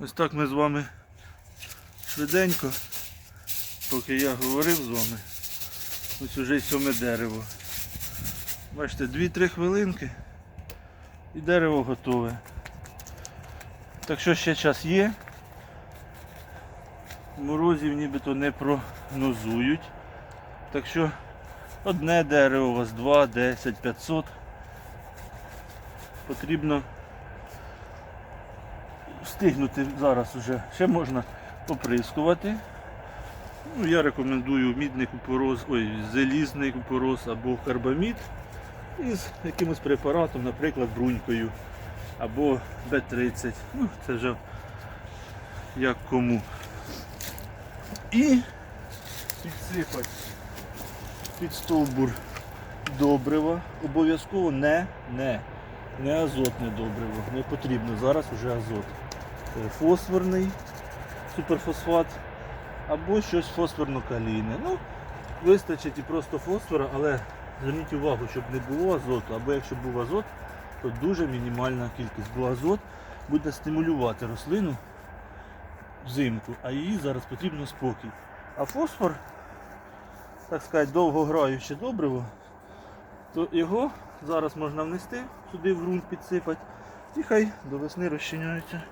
Ось так ми з вами швиденько, поки я говорив з вами, ось уже й сьоме дерево. Бачите, 2-3 хвилинки і дерево готове. Так що ще час є. Морозів нібито не прогнозують. Так що одне дерево у вас 2, 10, 500. Потрібно встигнути зараз уже. Ще можна поприскувати. Ну, я рекомендую мідний купороз, ой, залізний купороз або карбамід із якимось препаратом, наприклад, брунькою або Б30. Ну, це вже як кому. І підсипати під стовбур добрива. Обов'язково не, не, не азотне добриво. Не потрібно. Зараз вже азот. Це фосфорний суперфосфат або щось фосфорно-калійне. Ну, вистачить і просто фосфора, але зверніть увагу, щоб не було азоту, або якщо був азот, то дуже мінімальна кількість, бо азот буде стимулювати рослину взимку, а їй зараз потрібно спокій. А фосфор, так сказати, довгограюче добриво, то його зараз можна внести сюди в ґрунт підсипати і хай до весни розчиняється.